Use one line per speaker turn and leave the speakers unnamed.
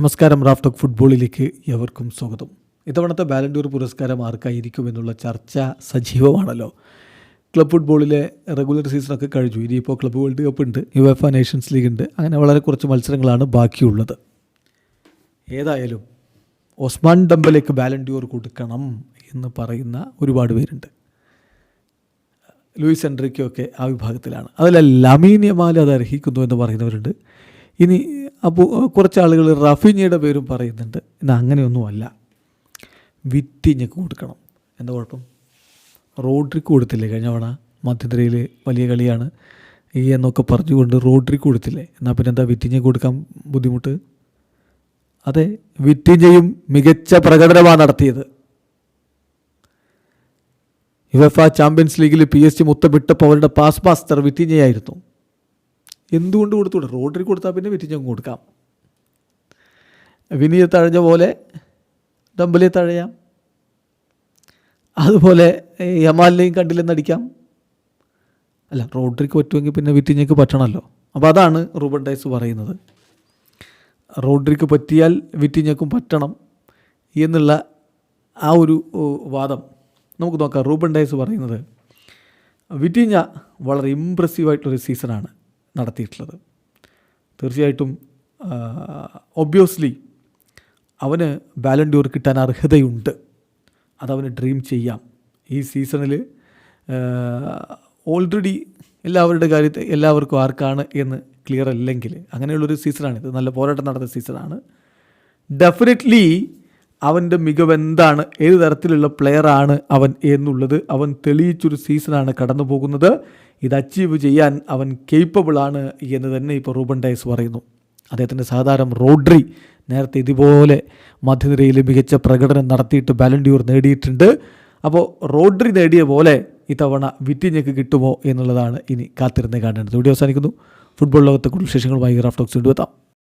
നമസ്കാരം റാഫ്റ്റോക്ക് ഫുട്ബോളിലേക്ക് എവർക്കും സ്വാഗതം. ഇത്തവണത്തെ ബാലൻഡൂർ പുരസ്കാരം ആർക്കായിരിക്കും എന്നുള്ള ചർച്ച സജീവമാണല്ലോ. ക്ലബ് ഫുട്ബോളിലെ റെഗുലർ സീസണൊക്കെ കഴിഞ്ഞു. ഇനിയിപ്പോൾ ക്ലബ് വേൾഡ് കപ്പ് ഉണ്ട് യുവഫ നേഷൻസ് ലീഗ് ഉണ്ട് അങ്ങനെ വളരെ കുറച്ച് മത്സരങ്ങളാണ് ബാക്കിയുള്ളത്. ഏതായാലും ഒസ്മാൻ ഡംബലേക്ക് ബാലൻഡ്യൂർ കൊടുക്കണം എന്ന് പറയുന്ന ഒരുപാട് പേരുണ്ട്. ലൂയിസ് എൻഡ്രിക്കൊക്കെ ആ വിഭാഗത്തിലാണ്. അതിൽ ലമീൻ യമാൽ അത് അർഹിക്കുന്നു എന്ന് പറയുന്നവരുണ്ട്. ഇനി അപ്പോൾ കുറച്ച് ആളുകൾ റഫീഞ്ഞയുടെ പേരും പറയുന്നുണ്ട്. എന്നാൽ അങ്ങനെയൊന്നുമല്ല. വിറ്റിഞ്ഞക്ക് കൊടുക്കണം. എന്താ കുഴപ്പം? റോഡ്രിക്ക് കൊടുത്തില്ലേ? കഴിഞ്ഞ തവണ മധ്യനിരയിൽ വലിയ കളിയാണ്. ഈ എന്നൊക്കെ പറഞ്ഞുകൊണ്ട് റോഡ്രിക്ക് കൊടുത്തില്ലേ? എന്നാൽ പിന്നെ എന്താ വിറ്റിഞ്ഞ കൊടുക്കാൻ ബുദ്ധിമുട്ട്? അതെ വിറ്റിഞ്ഞയും മികച്ച പ്രകടനമാണ് നടത്തിയത്. യുവഫ ചാമ്പ്യൻസ് ലീഗിൽ പി എസ് ജി മുത്തമിട്ടപ്പോൾ അവരുടെ പാസ് മാസ്റ്റർ വിറ്റിഞ്ഞയായിരുന്നു എന്തുകൊണ്ട് കൊടുത്തുകൂടെ റോഡറി കൊടുത്താൽ പിന്നെ വിറ്റിഞ്ഞം കൊടുക്കാം. വിനിയെ തഴഞ്ഞ പോലെ ഡംബലിയെ തഴയാം. അതുപോലെ യമാലിനെയും കണ്ടില്ലെന്ന് അടിക്കാം. അല്ല റോഡ്രിക്ക് പറ്റുമെങ്കിൽ പിന്നെ വിറ്റിഞ്ഞയ്ക്ക് പറ്റണമല്ലോ അപ്പോൾ അതാണ് റൂബൻ ഡൈസ് പറയുന്നത്. റോഡ്രിക്ക് പറ്റിയാൽ വിറ്റിഞ്ഞക്കും പറ്റണം എന്നുള്ള ആ ഒരു വാദം. നമുക്ക് നോക്കാം റൂബൻ ഡൈസ് പറയുന്നത്. വിറ്റിഞ്ഞ വളരെ ഇമ്പ്രസീവായിട്ടൊരു സീസണാണ് നടത്തിയിട്ടുള്ളത്. തീർച്ചയായിട്ടും ഒബ്വിയസ്ലി അവന് ബാലൻഡ്യൂർ കിട്ടാൻ അർഹതയുണ്ട്. അതവന് ഡ്രീം ചെയ്യാം. ഈ സീസണിൽ ഓൾറെഡി എല്ലാവരുടെ കാര്യത്തെ എല്ലാവർക്കും ആർക്കാണ് എന്ന് ക്ലിയർ അല്ലെങ്കിൽ അങ്ങനെയുള്ളൊരു ഇത് നല്ല പോരാട്ടം നടന്ന സീസണാണ് ഡെഫിനറ്റ്ലി അവന്റെ മികവ് എന്താണ് ഏത് തരത്തിലുള്ള പ്ലെയറാണ് അവൻ എന്നുള്ളത് അവൻ തെളിയിച്ചൊരു സീസണാണ് കടന്നു പോകുന്നത്. ഇത് അച്ചീവ് ചെയ്യാൻ അവൻ കേപ്പബിൾ ആണ് എന്ന് തന്നെ ഇപ്പോൾ റൂബൻ ഡയസ് പറയുന്നു. അദ്ദേഹത്തിന്റെ സാധാരണ റോഡ്രി നേരത്തെ ഇതുപോലെ മധ്യനിരയിൽ മികച്ച പ്രകടനം നടത്തിയിട്ട് ബാലൻഡ്യൂർ നേടിയിട്ടുണ്ട്. അപ്പോൾ റോഡ്രി നേടിയ പോലെ ഇത്തവണ വിറ്റിഞ്ഞക്ക് കിട്ടുമോ എന്നുള്ളതാണ് ഇനി കാത്തിരുന്ന് കാണേണ്ടത്. വീഡിയോ അവസാനിക്കുന്നു. ഫുട്ബോൾ ലോകത്തെ കൂടുതൽ വിശേഷങ്ങളുമായി റാഫ്റ്റോക്സ് കൊണ്ടുവെത്താം